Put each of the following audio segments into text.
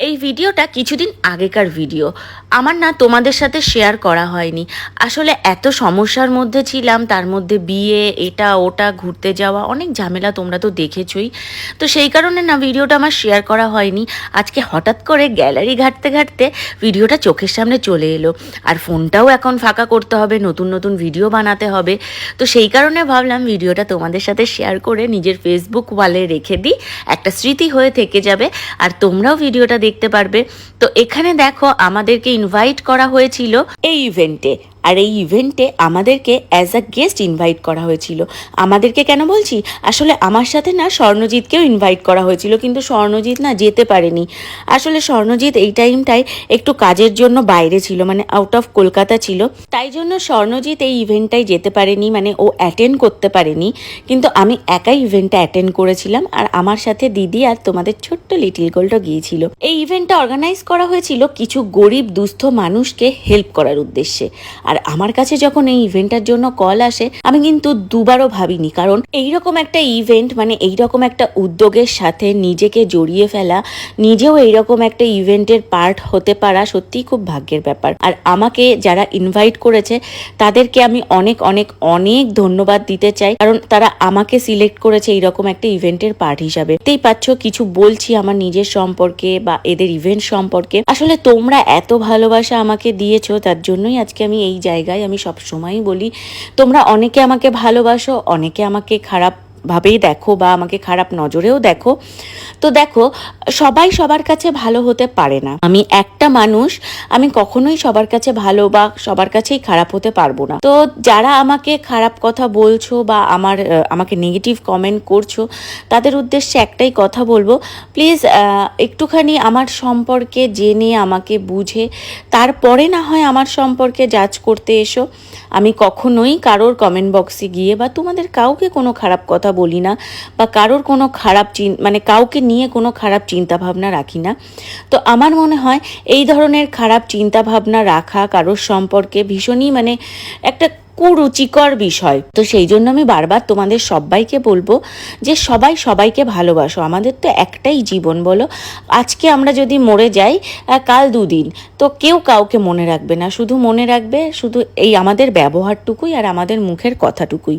এই ভিডিওটা কিছুদিন আগেকার ভিডিও। আমার না তোমাদের সাথে শেয়ার করা হয়নি। আসলে এত সমস্যার মধ্যে ছিলাম, তার মধ্যে বিয়ে, এটা, ওটা, ঘুরতে যাওয়া, অনেক ঝামেলা তোমরা তো দেখেছই। তো সেই কারণে না ভিডিওটা আমার শেয়ার করা হয়নি। আজকে হঠাৎ করে গ্যালারি ঘাঁটতে ঘাঁটতে ভিডিওটা চোখের সামনে চলে এলো। আর ফোনটাও এখন ফাঁকা করতে হবে, নতুন নতুন ভিডিও বানাতে হবে। তো সেই কারণে ভাবলাম ভিডিওটা তোমাদের সাথে শেয়ার করে নিজের ফেসবুক ওয়ালে রেখে দিই। একটা স্মৃতি হয়ে থেকে যাবে। আর তোমরাও ভিডিওটা দেখতে পারবে। তো এখানে দেখো আমাদেরকে ইনভাইট করা হয়েছিল এই ইভেন্টে আর এই ইভেন্টে আমাদেরকে অ্যাজ আ গেস্ট ইনভাইট করা হয়েছিল। আমাদেরকে কেন বলছি? আসলে আমার সাথে না স্বর্ণজিৎকেও ইনভাইট করা হয়েছিল, কিন্তু স্বর্ণজিৎ না যেতে পারেনি। আসলে স্বর্ণজিৎ এই টাইমটায় একটু কাজের জন্য বাইরে ছিল মানে আউট অফ কলকাতা ছিল। তাই জন্য স্বর্ণজিৎ এই ইভেন্টটাই যেতে পারেনি মানে ও অ্যাটেন্ড করতে পারেনি। কিন্তু আমি একাই ইভেন্টটা অ্যাটেন্ড করেছিলাম, আর আমার সাথে দিদি আর তোমাদের ছোট্ট লিটিল গোল্ডও গিয়েছিল। এই ইভেন্টটা অর্গানাইজ করা হয়েছিল কিছু গরিব, দুস্থ মানুষকে হেল্প করার উদ্দেশ্যে। আর আমার কাছে যখন এই ইভেন্টটার জন্য কল আসে, আমি কিন্তু দুবারও ভাবিনি। কারণ এইরকম একটা ইভেন্ট মানে এইরকম একটা উদ্যোগের সাথে নিজেকে জড়িয়ে ফেলা, নিজেও এইরকম একটা ইভেন্টের পার্ট হতে পারা সত্যিই খুব ভাগ্যের ব্যাপার। আর আমাকে যারা ইনভাইট করেছে, তাদেরকে আমি অনেক অনেক অনেক ধন্যবাদ দিতে চাই। কারণ তারা আমাকে সিলেক্ট করেছে এইরকম একটা ইভেন্টের পার্ট হিসাবে। দেখতেই পাচ্ছ, কিছু বলছি আমার নিজের সম্পর্কে বা এদের ইভেন্ট সম্পর্কে। আসলে তোমরা এত ভালোবাসা আমাকে দিয়েছ, তার জন্যই আজকে আমি এই জায়গায় আমি সব সময়ই বলি তোমরা অনেকে আমাকে ভালোবাসো অনেকে আমাকে খারাপ ভাবেই দেখো বা আমাকে খারাপ নজরেও দেখো। তো দেখো, সবাই সবার কাছে ভালো হতে পারে না। আমি একটা মানুষ, আমি কখনোই সবার কাছে ভালো বা সবার কাছেই খারাপ হতে পারব না। তো যারা আমাকে খারাপ কথা বলছো বা আমার আমাকে নেগেটিভ কমেন্ট করছ, তাদের উদ্দেশ্যে একটাই কথা বলব। প্লিজ একটুখানি আমার সম্পর্কে জেনে, আমাকে বুঝে, তারপরে না হয় আমার সম্পর্কে জাজ করতে এসো। আমি কখনোই কারোর কমেন্ট বক্সে গিয়ে বা তোমাদের কাউকে কোনো খারাপ কথা বলি না, বা কারোর কোনো খারাপ চিন মানে কাউকে নিয়ে কোনো খারাপ চিন্তা ভাবনা রাখি না। তো আমার মনে হয় এই ধরনের খারাপ চিন্তা ভাবনা রাখা কারোর সম্পর্কে ভীষণই মানে একটা কুরুচিকর বিষয়। তো সেই জন্য আমি বারবার তোমাদের সবাইকে বলব যে সবাই সবাইকে ভালোবাসো। আমাদের তো একটাই জীবন বলো। আজকে আমরা যদি মরে যাই কাল দুদিন। তো কেউ কাউকে মনে রাখবে না। শুধু মনে রাখবে শুধু এই আমাদের ব্যবহারটুকুই আর আমাদের মুখের কথাটুকুই।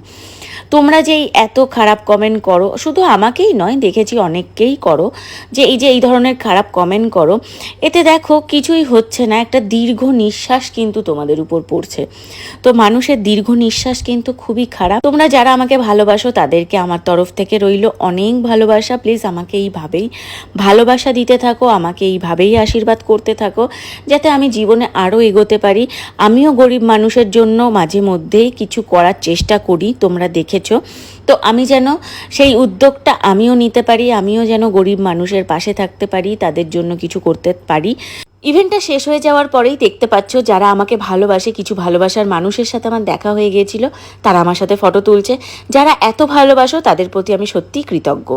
তোমরা যে এত খারাপ কমেন্ট করো, শুধু আমাকেই নয়, দেখেছি অনেককেই করো। যে এই যে এই ধরনের খারাপ কমেন্ট করো, এতে দেখো কিছুই হচ্ছে না। একটা দীর্ঘ নিঃশ্বাস কিন্তু তোমাদের উপর পড়ছে। তো মানুষের দীর্ঘ নিঃশ্বাস কিন্তু খুবই খারাপ। তোমরা যারা আমাকে ভালোবাসো, তাদেরকে আমার তরফ থেকে রইল অনেক ভালোবাসা। প্লিজ আমাকে এইভাবেই ভালোবাসা দিতে থাকো, আমাকে এইভাবেই আশীর্বাদ করতে থাকো, যাতে আমি জীবনে আরও এগোতে পারি। আমিও গরিব মানুষের জন্য মাঝে মধ্যেই কিছু করার চেষ্টা করি, তোমরা দেখেছ। তো আমি যেন সেই উদ্যোগটা আমিও নিতে পারি, আমিও যেন গরিব মানুষের পাশে থাকতে পারি, তাদের জন্য কিছু করতে পারি। ইভেন্টটা শেষ হয়ে যাওয়ার পরেই দেখতে পাচ্ছ যারা আমাকে ভালোবাসে, কিছু ভালোবাসার মানুষের সাথে আমার দেখা হয়ে গিয়েছিল, তারা আমার সাথে ফটো তুলছে। যারা এত ভালোবাসো, তাদের প্রতি আমি সত্যিই কৃতজ্ঞ।